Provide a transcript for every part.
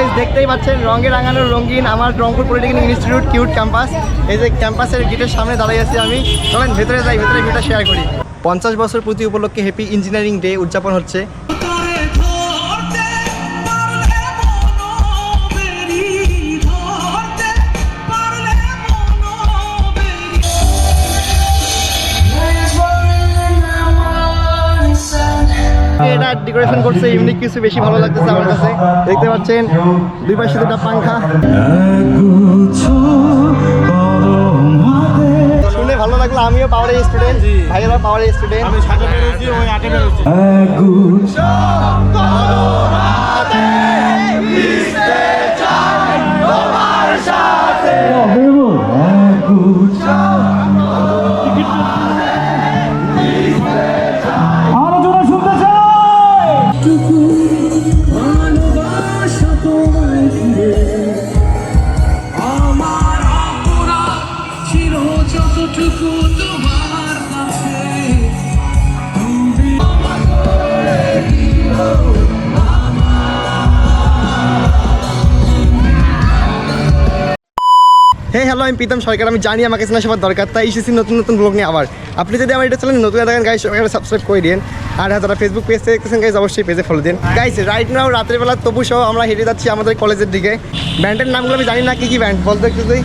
Guys দেখতেই পাচ্ছেন, রঙে রাঙানো রঙিন আমার Rangpur polytechnic institute cute campus এই যে ক্যাম্পাসের গেটের সামনে দাঁড়িয়ে আছি আমি। চলেন, ভেতরে যাই, ভেতরে ভিডিওটা শেয়ার করি। পঞ্চাশ বছর প্রতি উপলক্ষে হ্যাপি ইঞ্জিনিয়ারিং ডে উদযাপন হচ্ছে। এটা ডেকোরেশন করছে ইউনিক কিছু বেশি ভালো লাগতেছে আমার কাছে। দেখতে পাচ্ছেন দুই পাশে দুটা পাংখা। শুনে ভালো লাগল আমিও পাওয়ারের স্টুডেন্ট ভাইয়েরা পাওয়ারের স্টুডেন্ট আমি সাথে বেরোচ্ছি ওই আটে বেরোচ্ছি হ্যাঁ হ্যালো আমি প্রীতম সরকার আমি জানি আমাকে চেনা সবার দরকার তাই এসেছি নতুন নতুন ব্লগ নিয়ে আবার। আপনি যদি আমার এটা চ্যানেল নতুন দেখেন গাইস সবাই সাবস্ক্রাইব করে দিন আর হ্যাঁ যারা ফেসবুক পেজ থেকে দেখতেছেন গাইজ অবশ্যই পেজে ফলো দিন গাইস রাইট নাও রাতের বেলা তবু সহ আমরা হেঁটে যাচ্ছি আমাদের কলেজের দিকে। ব্যান্ডের নামগুলো আমি জানি না কি কি ব্যান্ড বলতে একটু তুই।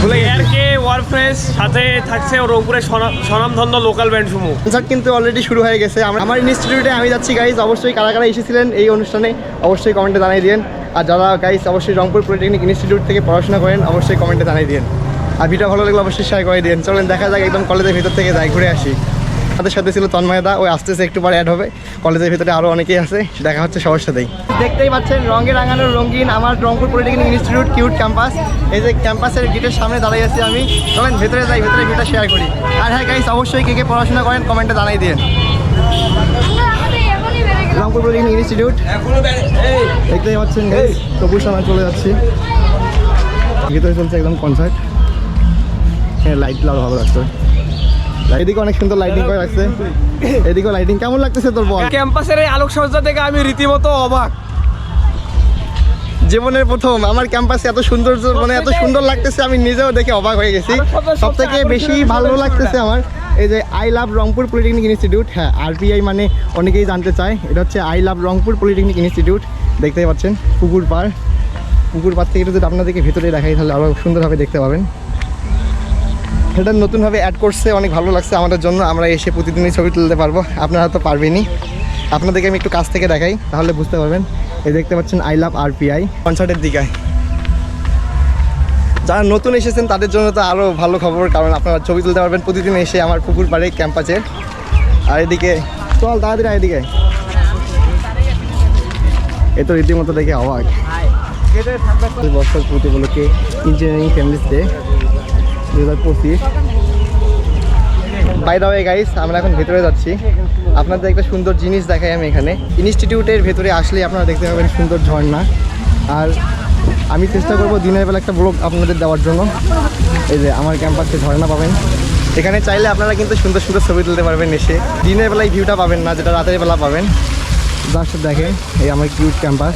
ভুলে গেছি। এয়ারকে ওয়ারফ্রেশ সাথে থাকছে স্বনামধন্য লোকাল ব্যান্ড সমূহ কনসার্ট কিন্তু অলরেডি শুরু হয়ে গেছে। আমার আমার ইনস্টিটিউটে আমি যাচ্ছি গাইজ অবশ্যই কারা কারা এসেছিলেন এই অনুষ্ঠানে অবশ্যই কমেন্টে জানাই দিন আর যারা গাইজ অবশ্যই রংপুর পলিটেকনিক ইনস্টিটিউট থেকে পড়াশোনা করেন, অবশ্যই কমেন্টে জানাই দিন আর ভিডিও ভালো লাগলে অবশ্যই শেয়ার করে দিন চলেন, দেখা যাক একদম কলেজের ভিতর থেকে যাই, ঘুরে আসি। আমাদের সাথে ছিল তন্ময়দা ওই আসতেছে একটু পরে অ্যাড হবে। কলেজের ভিতরে আরও অনেকেই আছে, দেখা হচ্ছে সবার সাথেই। দেখতেই পাচ্ছেন, রঙে রাঙানো রঙিন আমার Rangpur polytechnic institute cute campus এই যে ক্যাম্পাসের গেটের সামনে দাঁড়িয়ে আছি আমি। চলেন, ভেতরে যাই, ভেতরে ভিডিও শেয়ার করি। আর হ্যাঁ গাইস অবশ্যই কে কে পড়াশোনা করেন কমেন্টে জানাই দিন রংপুর পলিটেকনিক ইনস্টিটিউট দেখতেই পাচ্ছেন তবুর সময় চলে যাচ্ছি। ভিতরে চলছে একদম কনসার্ট হ্যাঁ লাইটগুলো আরও ভালো লাগছে। এদিকে অনেক সুন্দর লাইটিং করে রাখছে। এদিকেও লাইটিং কেমন লাগতেছে তোর বল? ক্যাম্পাসের এই আলোকসজ্জা থেকে আমি রীতিমতো অবাক। জীবনের প্রথম। আমার ক্যাম্পাসে এত সুন্দর মানে এত সুন্দর লাগতেছে আমি নিজেও দেখে অবাক হয়ে গেছি। সব থেকে বেশি ভালো লাগতেছে আমার এই যে I love Rangpur polytechnic institute হ্যাঁ আরপিআই মানে অনেকেই জানতে চায়। এটা হচ্ছে I love Rangpur polytechnic institute দেখতেই পাচ্ছেন, পুকুর পাড়। পুকুর পাড় থেকে যদি আপনাদেরকে ভিতরে দেখাই, তাহলে আরও সুন্দরভাবে দেখতে পাবেন। এটা নতুনভাবে অ্যাড করছে, অনেক ভালো লাগছে আমাদের জন্য। আমরা এসে প্রতিদিনই ছবি তুলতে পারব। আপনারা তো পারবেনই। আপনাদেরকে আমি একটু কাছ থেকে দেখাই, তাহলে বুঝতে পারবেন। এই দেখতে পাচ্ছেন আই লাভ আরপিআই কনসার্টের দিকে যারা নতুন এসেছেন, তাদের জন্য তো আরও ভালো খবর, কারণ আপনারা ছবি তুলতে পারবেন। প্রতিদিন এসে আমার পুকুর পাড়ে, ক্যাম্পাসে। আর এদিকে, চল তাড়াতাড়ি এদিকে। এ তো রীতিমতো দেখে অবাক। বছর প্রতি উপলক্ষে ইঞ্জিনিয়ারিং ফ্যামিলিস ডে দু হাজার পঁচিশ বাই দা গাইস আমরা এখন ভেতরে যাচ্ছি। আপনাদের একটা সুন্দর জিনিস দেখাই আমি এখানে। ইনস্টিটিউটের ভেতরে আসলেই আপনারা দেখতে পাবেন সুন্দর ঝর্ণা। আর আমি চেষ্টা করব দিনের বেলা একটা ব্লগ আপনাদের দেওয়ার জন্য। এই যে আমার ক্যাম্পাসে ঝর্ণা পাবেন। এখানে চাইলে আপনারা কিন্তু সুন্দর সুন্দর ছবি তুলতে পারবেন এসে। দিনের বেলায় ভিউটা পাবেন না, যেটা রাতের বেলা পাবেন। জাস্ট দেখেন, এই আমার কিউট ক্যাম্পাস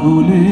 না বলে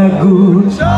bagus.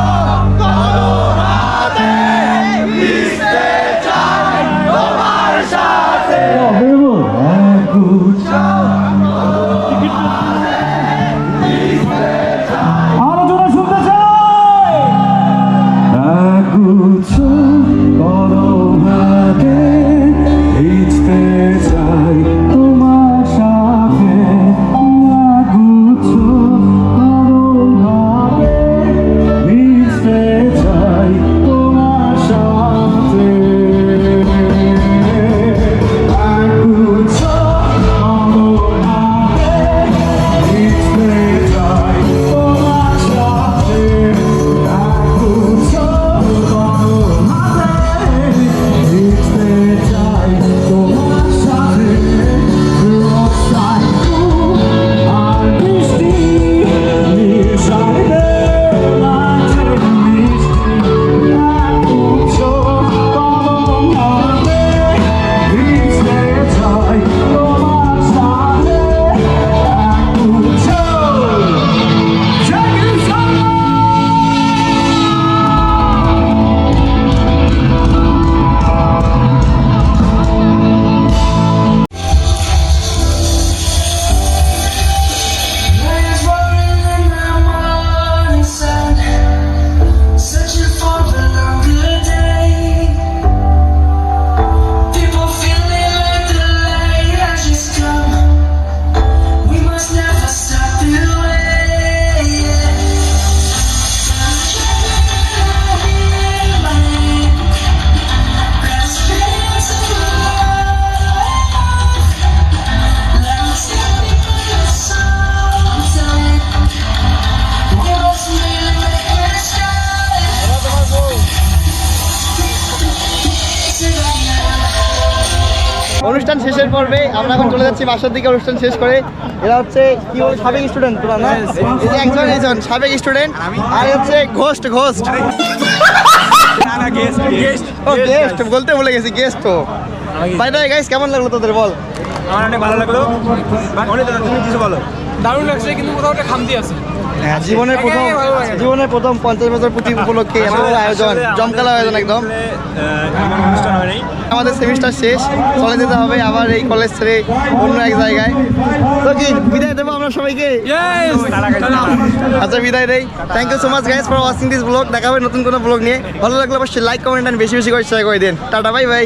আমরা এখন চলে যাচ্ছি বাসার দিকে অনুষ্ঠান শেষ করে। এরা হচ্ছে কি বলে সাবেক স্টুডেন্ট তোরা না? এই একজন একজন সাবেক স্টুডেন্ট আর হচ্ছে ঘোস্ট ঘোস্ট ও গেস্ট বলতে ভুলে গেছি গেস্ট তো বাই দ্য গাইস কেমন লাগল তোদের বল? আমার অনেক ভালো লাগল। তুমি কিছু বলো। দারুণ লাগছে কিন্তু কোথাও একটা খামতি আছে। হ্যাঁ, জীবনের প্রথম জীবনের প্রথম পঞ্চাশ বছর প্রতি উপলক্ষে এত বড় আয়োজন জমকালো আয়োজন একদম। অনুষ্ঠান হয় নাই আমাদের সেমিস্টার শেষ চলে যেতে হবে আবার এই কলেজ ছেড়ে অন্য এক জায়গায়। তো কি বিদায় দেবো আমরা সবাইকে? আচ্ছা বিদায় দেই। Thank you so much guys for watching this blog দেখা হবে নতুন কোনো ব্লগ নিয়ে। ভালো লাগলে অবশ্যই লাইক কমেন্ট এন্ড বেশি বেশি করে শেয়ার করে দিন। Tata bye bye